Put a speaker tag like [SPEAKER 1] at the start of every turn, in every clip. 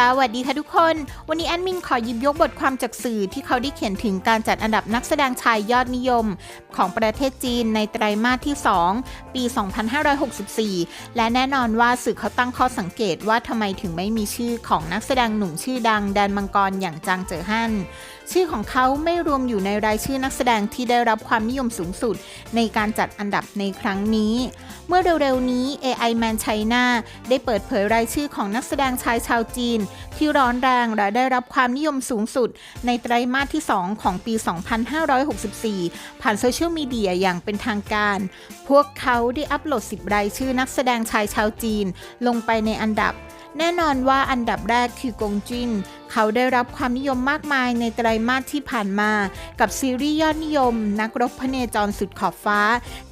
[SPEAKER 1] สวัสดีค่ะทุกคน วันนี้แอดมินขอหยิบยกบทความจากสื่อที่เขาได้เขียนถึงการจัดอันดับนักแสดงชายยอดนิยม ของประเทศจีนในไตรมาสที่ 2 ปี 2564 และแน่นอนว่าสื่อเขาตั้งข้อสังเกตว่าทำไมถึงไม่มีชื่อของนักแสดงหนุ่มชื่อดังแดนมังกรอย่างจางเจ๋อฮั่นชื่อของเขาไม่รวมอยู่ในรายชื่อนักแสดงที่ได้รับความนิยมสูงสุด ในการจัดอันดับในครั้งนี้ เมื่อเร็วๆนี้ AI Man China ได้เปิดเผยรายชื่อของนักแสดงชายชาวจีนที่ร้อนแรงและได้รับความนิยมสูงสุด ในไตรมาสที่ 2 ของปี 2564 ผ่านโซเชียลมีเดียอย่างเป็นทางการ พวกเขาได้อัปโหลด 10 รายชื่อนักแสดงชายชาวจีน ลงไปในอันดับแน่นอนว่าอันดับแรกคือกงจินเขาได้รับความนิยมมากมายในไตรมาสที่ผ่านมา กับซีรีส์ยอดนิยม นักรบพเนจรสุดขอบฟ้า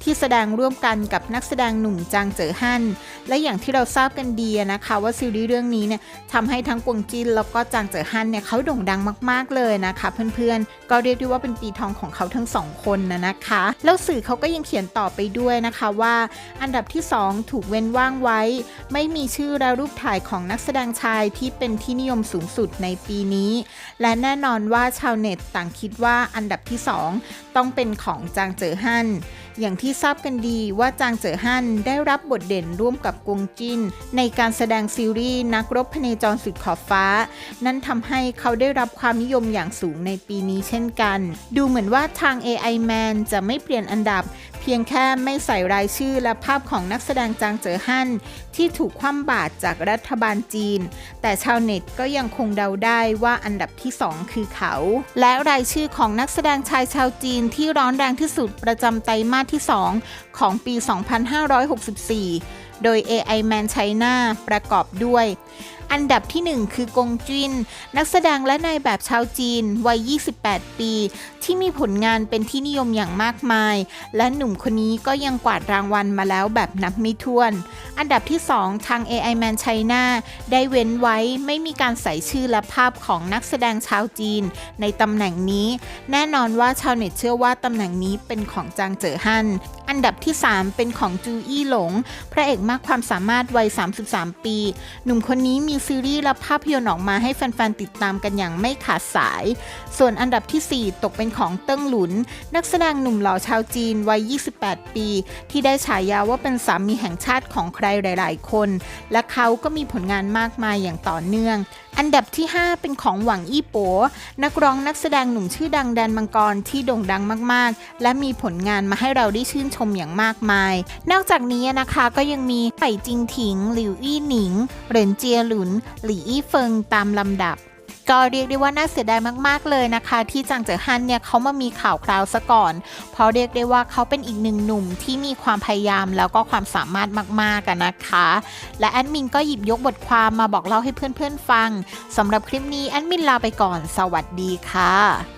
[SPEAKER 1] ที่แสดงร่วมกันกับนักแสดงหนุ่มจางเจ๋อฮั่น และอย่างที่เราทราบกันดีนะคะว่าซีรีส์เรื่องนี้เนี่ยทำให้ทั้งกวงจินแล้วก็จางเจ๋อฮั่นเนี่ยเขาโด่งดังมาก ๆเลยนะคะเพื่อนๆ ก็เรียกได้ว่าเป็นปีทองของเขาทั้งสองคนนะนะคะ แล้วสื่อเขาก็ยังเขียนต่อไปด้วยนะคะว่า อันดับที่ 2 ถูกเว้นว่างไว้ ไม่มีชื่อและรูปถ่ายของนักแสดงชายที่เป็นที่นิยมสูงสุดในปีนี้ และแน่นอนว่าชาวเน็ตต่างคิดว่าอันดับที่ 2 ต้องเป็นของจางเจ๋อฮั่นอย่างที่ทราบกันดีว่าจางเจ๋อฮั่นได้รับบทเด่นร่วมกับกวงจินในการแสดงซีรีส์นักรบพเนจรสุดขอบฟ้า นั่นทำให้เขาได้รับความนิยมอย่างสูงในปีนี้เช่นกัน ดูเหมือนว่าทาง AI Man จะไม่เปลี่ยนอันดับ พียงแค่ไม่ใส่รายชื่อและภาพของนักแสดงจางเจ๋อฮั่นที่ถูกคว่ำบาตรจากรัฐบาลจีน แต่ชาวเน็ตก็ยังคงเดาได้ว่าอันดับที่ 2 คือเขา และรายชื่อของนักแสดงชายชาวจีนที่ร้อนแรงที่สุดประจำไตรมาสที่ 2 ของปี 2564 โดย AI Man China ประกอบด้วย อันดับที่ 1 คือกงจิน นักแสดงและนายแบบชาวจีน วัย 28 ปี ที่มีผลงานเป็นที่นิยมอย่างมากมาย และหนุ่มคนนี้ก็ยังกวาดรางวัลมาแล้วแบบนับไม่ถ้วน อันดับที่ 2 ทาง AI Man China ได้เว้นไว้ไม่มีการใส่ชื่อและภาพของนักแสดงชาวจีน ในตำแหน่งนี้ แน่นอนว่าชาวเน็ตเชื่อว่าตำแหน่งนี้เป็นของจางเจ๋อฮั่นอันดับที่ 3 เป็นของจูอี้หลง พระเอกมากความสามารถวัย 33 ปี หนุ่มคนนี้มีซีรีส์และภาพยนตร์ออกมาให้แฟนๆ ติดตามกันอย่างไม่ขาดสาย ส่วนอันดับทีสี่ 4 ตกเป็นของเติ้งหลุน นักแสดงหนุ่มหล่อชาวจีนวัย 28 ปี ที่ได้ฉายาว่าเป็นสามีแห่งชาติของใครหลาย ๆ คน และเขาก็มีผลงานมากมายอย่างต่อเนื่อง อันดับที่ 5 เป็นของหวังอี้โป๋นักร้องนักแสดงหนุ่มชื่อดังแดนมังกรที่โด่งดังมากๆ และมีผลงานมาให้เราได้ชื่นชมอย่างมากมาย นอกจากนี้นะคะก็ยังมีไผ่จิงถิง หลิวอี้หนิงเหรินเจียหลุน หลี่อี้เฟิงตามลำดับ ก็เรียกได้ว่าน่าเสียดายมากๆเลยนะคะ ที่จางเจ๋อฮันเนี่ยเขามามีข่าวคราวซะก่อน เพราะเรียกได้ว่าเขาเป็นอีกหนึ่งหนุ่มที่มีความพยายามแล้วก็ความสามารถมากๆกันนะคะ และแอดมินก็หยิบยกบทความมาบอกเล่าให้เพื่อนๆฟังสำหรับคลิปนี้แอดมินลาไปก่อน สวัสดีค่ะ